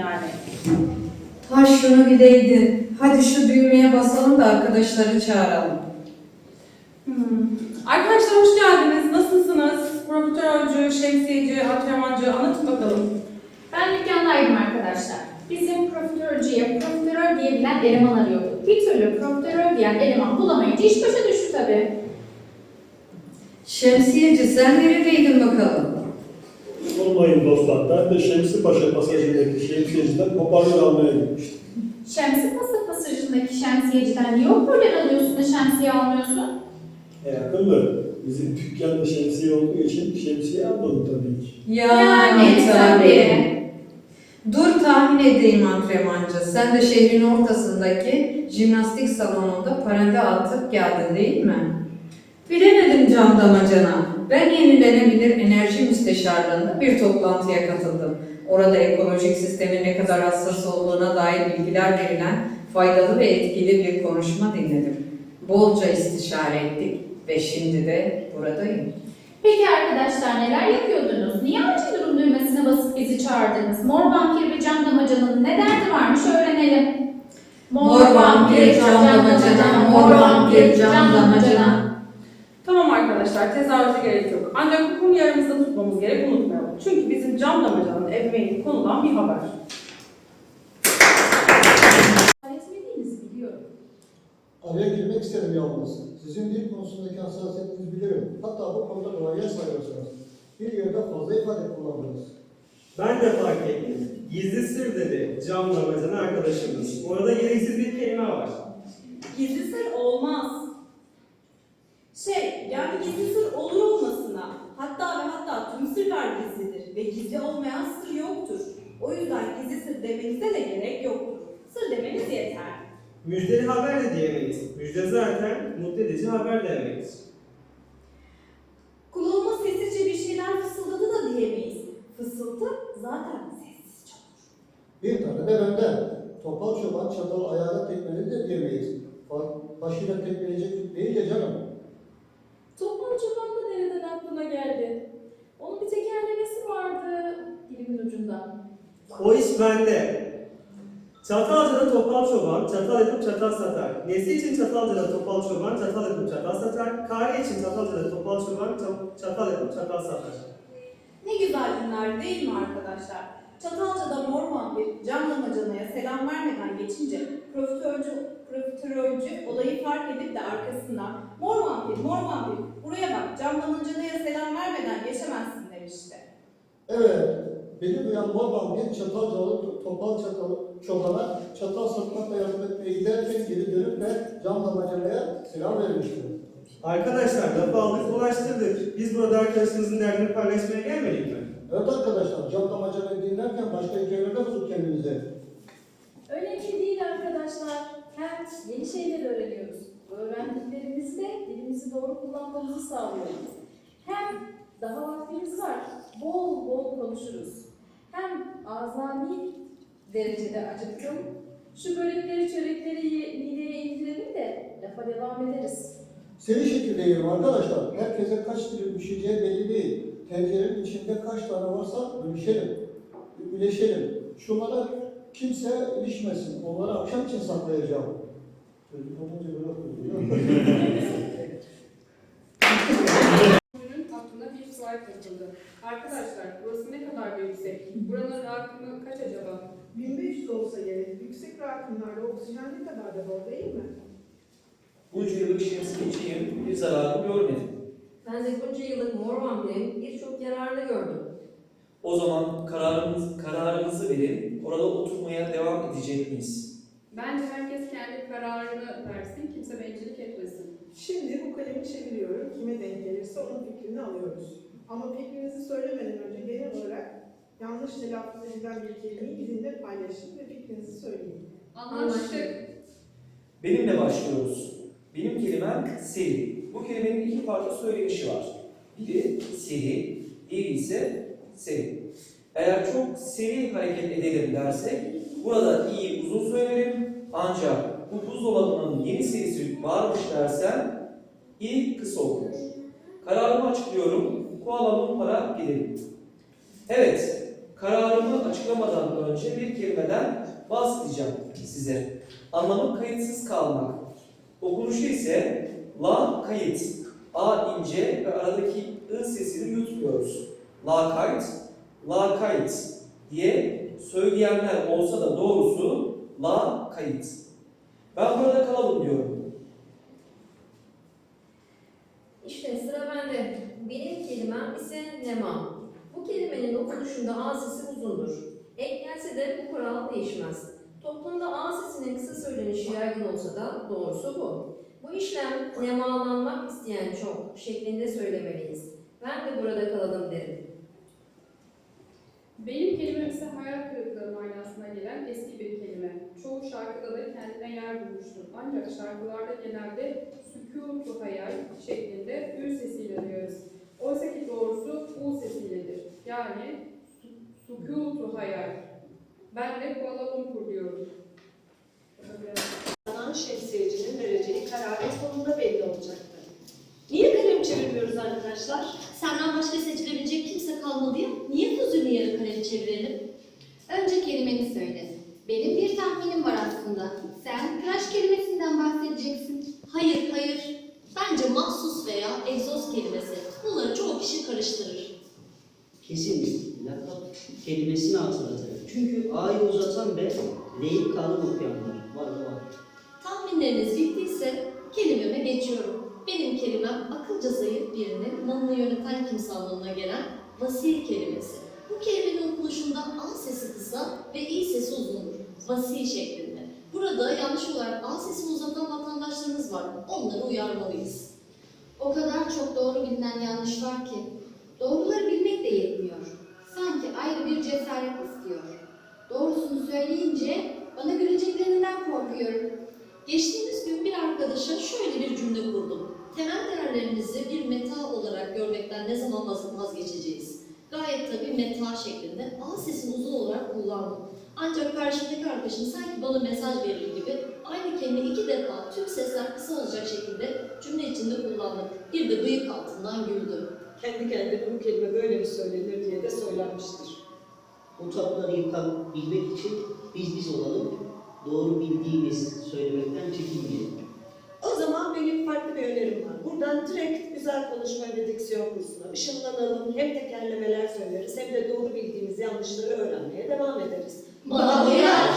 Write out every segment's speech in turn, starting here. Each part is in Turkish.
yani. Ha şunu bir değdin. Hadi şu düğmeye basalım da arkadaşları çağıralım. Hmm. Arkadaşlar hoş geldiniz. Nasılsınız? Profiterolcü, şemsiyeci, antrenmancı anlatın bakalım. Ben dükkandaydım arkadaşlar. Bizim profiterolcüye profiterol diyebilen eleman arıyorduk. Bir türlü profiterol diyen eleman bulamayınca iş başa düştü tabii. Şemsiyeci sen neredeydin bakalım? Olmayın dostlar. Ben de Şemsi Paşa pasajındaki şemsiyeciden hoparlör almaya gitmiştim. Şemsi pasa pasajındaki şemsiyeciden niye hoparlör alıyorsun da şemsiye almıyorsun? E akıllı. Bizim dükkanda şemsiye olduğu için şemsiye almadım tabii ki. Dur tahmin edeyim antrenmancı. Sen de şehrin ortasındaki jimnastik salonunda parende atıp geldin değil mi? Bilemedim can damacana. Ben yenilenebilir enerji müsteşarlığında bir toplantıya katıldım. Orada ekolojik sistemin ne kadar hassas olduğuna dair bilgiler verilen faydalı ve etkili bir konuşma dinledim. Bolca istişare ettik ve şimdi de buradayım. Peki arkadaşlar neler yapıyordunuz? Niye acil durum düğmesine basıp bizi çağırdınız? Mor vampir ve cam damacanın ne derdi varmış öğrenelim. Mor vampir, cam damacana, mor vampir, cam damacana. Arkadaşlar tezahürate gerek yok. Ancak bu konuyu aramızda tutmamız gerek unutmayalım. Çünkü bizim cam damacanın ebeveynlik konulan bir haber. Etmediğinizi biliyorum. Araya girmek isterim yalnız. Sizin dil konusundaki hassasiyetinizi bilirim. Hatta bu konuda duaya sayıyorsunuz. Bir yerde fazla ifade kullandınız. Ben de fark ettim. Gizli sır dedi cam damacana arkadaşımız. Orada gereksiz bir kelime var. Gizli sır olmaz. Şey, yani gizli sır olur olmasına. Hatta ve hatta tüm sırlar gizlidir ve gizli olmayan sır yoktur. O yüzden gizli sır demenize de gerek yoktur. Sır demeniz yeter. Müjdeli haber de diyemeyiz. Müjde zaten mutlu edici haber demektir. Kulağıma sessizce bir şeyler fısıldadı da diyemeyiz. Fısıltı zaten sessizce olur. Bir tane de benden. Topal çoban çatal ayağına tekmeli de diyemeyiz. Başıyla tekmeleyecek değil ya canım. O iş bende. Çatalca'da topal çoban, çatal yapıp çatal satar. Nesi için Çatalca'da topal çoban, çatal yapıp çatal satar. Kare için Çatalca'da topal çoban, ça- çatal yapıp çatal satar. Ne güzel günler değil mi arkadaşlar? Çatalca'da mor vampir cam damacanaya selam vermeden geçince profiterolcü, profiterolcü olayı fark edip de arkasından mor vampir, mor vampir buraya bak cam damacanaya selam vermeden geçemezsin demişti. Evet. Beni duyan babam bir çatal calı topal çatal çobana çatal satmakla yardım etmeye giderken geri dönüp de cam damacanaya selam vermişti. Arkadaşlar lafı aldık dolaştırdık. Biz burada arkadaşınızın derdini paylaşmaya gelmedik mi? Evet arkadaşlar, cam damacanayı dinlerken başka hikayelerde bulun kendinize. Öyle ki değil arkadaşlar. Hem yeni şeyler öğreniyoruz. Bu öğrendiklerimizle dilimizi doğru kullanmamızı sağlıyoruz. Hem daha vaktimiz var. Bol bol konuşuruz. Hem azami derecede acıktım. Şu börekleri, çörekleri ye- mideye indirelim de lafa devam ederiz. Seri şekilde yiyelim arkadaşlar. Herkese kaç dilim düşeceği belli değil. Tencerenin içinde kaç tane varsa bölüşelim. Üleşelim. Şunlara kimse ilişmesin. Onları akşam için saklayacağım. Çocuk olunca böyle Arkadaşlar burası ne kadar bir yüksek? Buranın rakımı kaç acaba? 1500 olsa gerek. Yüksek rakımlarda oksijen ne kadar da bol değil mi? Bunca yıllık şemsiyeciyim, bir zararını görmedim. Ben de bunca yıllık mor vampirin birçok yararını gördüm. O zaman kararımız, kararımızı verin, orada oturmaya devam edecek miyiz? Bence herkes kendi kararını versin, kimse bencillik etmesin. Şimdi bu kalemi çeviriyorum. Kime denk gelirse onun fikrini alıyoruz. Ama fikrinizi söylemeden önce genel olarak yanlış telaffuz edilen bir kelimeyi bizimle paylaşın ve fikrinizi söyleyin. Anlaştık. Benimle başlıyoruz. Benim kelimem seri. Bu kelimenin iki farklı söylenişi var. Biri seri, diğeri ise seri. Eğer çok seri hareket edelim dersek, burada iyi uzun söylerim. Ancak bu buzdolabının yeni serisi varmış dersem, iyi kısa olur. Kararımı açıklıyorum. Kuala Lumpur'a gidelim. Evet, Kararımı açıklamadan önce bir kelimeden bahsedeceğim size. Anlamı kayıtsız kalmak. Okunuşu ise la kayıt. A ince ve aradaki ı sesini yutmuyoruz. La kayıt, la kayıt diye söyleyenler olsa da doğrusu la kayıt. Ben burada kalalım diyorum. Bende. Benim kelimem ise nema. Bu kelimenin okunuşunda A sesi uzundur. Eklence de bu kural değişmez. Toplumda A sesinin kısa söylenişi yaygın olsa da doğrusu bu. Bu işlem nemalanmak isteyen çok şeklinde söylemeliyiz. Ben de burada kalalım derim. Benim kelimem ise hayal kırıklığı manasına gelen eski bir kelime. Çoğu şarkıda da kendine yer bulmuştur. Ancak şarkılarda genelde sükutu hayal şeklinde ü sesiyle duyarız. Oysa ki doğrusu u sesiyledir. Yani sükutu hayal. Ben de Kuala Lumpur diyorum. Kazanan şemsiyecinin vereceği kararın sonunda belli olacaktır. Niye kalem çevirmiyoruz arkadaşlar? Senden başka seçilebilecek kimse kalmadı ya. Niye çevirelim? Önce kelimeni söyle. Benim bir tahminim var aslında. Sen tıraş kelimesinden bahsedeceksin. Hayır, hayır. Bence mahsus veya egzoz kelimesi. Bunları çoğu kişi karıştırır. Kesin lakap kelimesini hatırlatır. Çünkü A'yı uzatan ve L'yi kalın okuyanlar var da var. Tahminleriniz bittiyse kelimeme geçiyorum. Benim kelimem akılca zayıf birinin malını yöneten kimse anlamına gelen vasil kelimesi. Bu kelimenin okunuşunda A sesi kısa ve İ sesi uzundur. Vasil şeklinde. Burada yanlış olarak A sesini uzatan vatandaşlarımız var. Onları uyarmalıyız. O kadar çok doğru bilinen yanlış var ki. Doğruları bilmek de yetmiyor. Sanki ayrı bir cesaret istiyor. Doğrusunu söyleyince bana güleceklerinden korkuyorum. Geçtiğimiz gün bir arkadaşa şöyle bir cümle kurdum. Temel değerlerimizi bir meta olarak görmekten ne zaman vaz- vazgeçeceğiz? Gayet tabii meta şeklinde A sesini uzun olarak kullandım. Ancak karşımdaki arkadaşım sanki bana mesaj verir gibi aynı kelime iki defa tüm sesler kısa olacak şekilde cümle içinde kullandım. Bir de bıyık altından güldü. Kendi kendine bu kelime böyle mi söylenir diye de söylenmiştir. Bu tabuları yıkabilmek için biz biz olalım, doğru bildiğimiz söylemekten çekinmeyelim. Farklı bir önerim var. Buradan direkt güzel konuşma ve diksiyon kursuna ışınlanalım. Hem tekerlemeler söyleriz hem de doğru bildiğimiz yanlışları öğrenmeye devam ederiz. Bana uyar.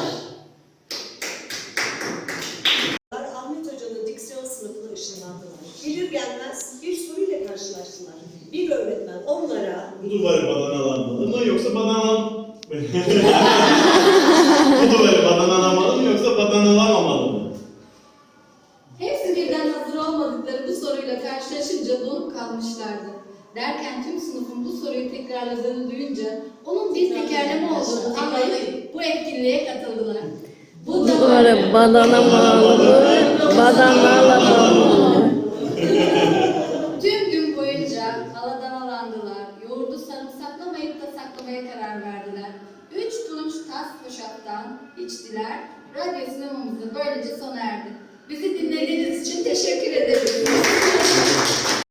Ahmet Hoca'nın diksiyon sınıfına ışınlandılar. Gelir gelmez bir soruyla karşılaştılar. Bir öğretmen onlara Bu duvarı badanalamalı mı yoksa badanan... Bu hazır olmadıkları bu soruyla karşılaşınca donup kalmışlardı. Derken tüm sınıfın bu soruyu tekrarladığını duyunca onun bir tekerleme olduğunu anlayıp bu etkinliğe katıldılar. Bu Duvarı badanamalı, badanalamalı. Tüm gün boyunca aladanalandılar. Yoğurdu sarıp saklamayıp da saklamaya karar verdiler. Üç tunç tas poşattan içtiler. Radyo sinemamızı böylece sona erdi. Bizi dinlediğiniz için teşekkür ederim.